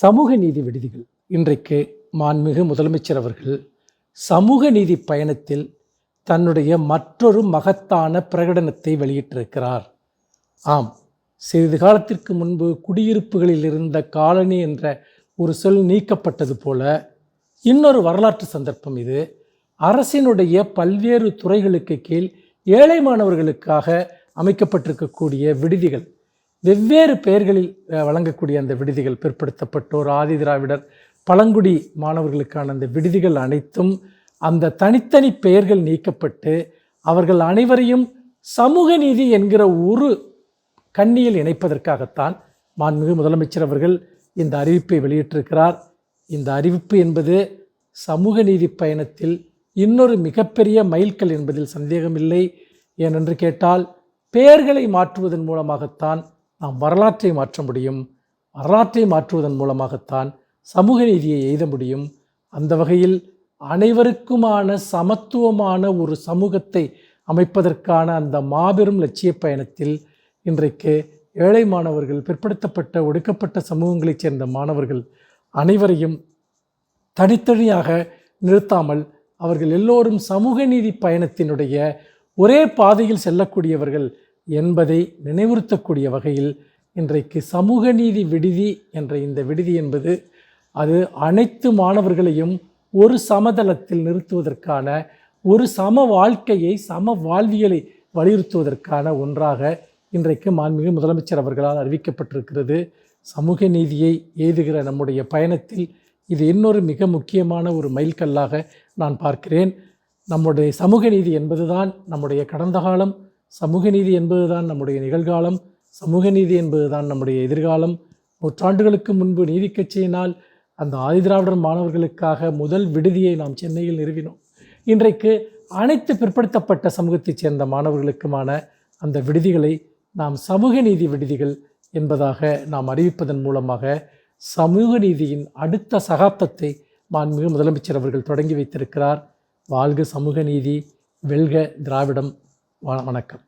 சமூக நீதி விடுதிகள். இன்றைக்கு மாண்புமிகு முதலமைச்சர் அவர்கள் சமூக நீதி பயணத்தில் தன்னுடைய மற்றொரு மகத்தான பிரகடனத்தை வெளியிட்டிருக்கிறார். ஆம் சிறிது காலத்திற்கு முன்பு குடியிருப்புகளில் இருந்த காலனி என்ற ஒரு சொல் நீக்கப்பட்டது போல இன்னொரு வரலாற்று சந்தர்ப்பம் இது. அரசினுடைய பல்வேறு துறைகளுக்கு கீழ் ஏழை மாணவர்களுக்காக அமைக்கப்பட்டிருக்கக்கூடிய விடுதிகள். வெவ்வேறு பெயர்களில் வழங்கக்கூடிய அந்த விடுதிகள் பிற்படுத்தப்பட்டோர் ஆதி திராவிடர் பழங்குடி மாணவர்களுக்கான அந்த விடுதிகள் அனைத்தும் அந்த தனித்தனி பெயர்கள் நீக்கப்பட்டு அவர்கள் அனைவரையும் சமூக நீதி என்கிற ஒரு கண்ணியில் இணைப்பதற்காகத்தான் மாண்புமிகு முதலமைச்சர் அவர்கள் இந்த அறிவிப்பை வெளியிட்டிருக்கிறார். இந்த அறிவிப்பு என்பது சமூக நீதி பயணத்தில் இன்னொரு மிகப்பெரிய மைல்கல் என்பதில் சந்தேகமில்லை. ஏனென்று கேட்டால் பெயர்களை மாற்றுவதன் மூலமாகத்தான் நாம் வரலாற்றை மாற்ற முடியும் வரலாற்றை மாற்றுவதன் மூலமாகத்தான் சமூக நீதியை எய்த முடியும். அந்த வகையில் அனைவருக்குமான சமத்துவமான ஒரு சமூகத்தை அமைப்பதற்கான அந்த மாபெரும் லட்சிய பயணத்தில் இன்றைக்கு ஏழை மாணவர்கள் பிற்படுத்தப்பட்ட ஒடுக்கப்பட்ட சமூகங்களைச் சேர்ந்த மாணவர்கள் அனைவரையும் தனித்தனியாக நிறுத்தாமல் அவர்கள் எல்லோரும் சமூக நீதி பயணத்தினுடைய ஒரே பாதையில் செல்லக்கூடியவர்கள் என்பதை நினைவுறுத்தக்கூடிய வகையில் இன்றைக்கு சமூக நீதி விடுதி என்ற இந்த விடுதி என்பது அது அனைத்து மாணவர்களையும் ஒரு சமதளத்தில் நிறுத்துவதற்கான ஒரு சம வாழ்க்கையை சம வாழ்வியலை வலியுறுத்துவதற்கான ஒன்றாக இன்றைக்கு மாண்புமிகு முதலமைச்சர் அவர்களால் அறிவிக்கப்பட்டிருக்கிறது. சமூக நீதியை ஏதுகிற நம்முடைய பயணத்தில் இது இன்னொரு மிக முக்கியமான ஒரு மைல்கல்லாக நான் பார்க்கிறேன். நம்முடைய சமூக நீதி என்பதுதான் நம்முடைய கடந்த காலம் சமூக நீதி என்பதுதான் நம்முடைய நிகழ்காலம். சமூக நீதி என்பதுதான் நம்முடைய எதிர்காலம். நூற்றாண்டுகளுக்கு முன்பு நீதி கட்சியினால் அந்த ஆதிதிராவிடர் மாணவர்களுக்காக முதல் விடுதியை நாம் சென்னையில் நிறுவினோம். இன்றைக்கு அனைத்து பிற்படுத்தப்பட்ட சமூகத்தைச் சேர்ந்த மாணவர்களுக்குமான அந்த விடுதிகளை நாம் சமூக நீதி விடுதிகள் என்பதாக நாம் அறிவிப்பதன் மூலமாக சமூக நீதியின் அடுத்த சகாப்தத்தை மாண்புமிகு முதலமைச்சர் அவர்கள் தொடங்கி வைத்திருக்கிறார். வாழ்க சமூக நீதி வெல்க திராவிடம். வணக்கம்.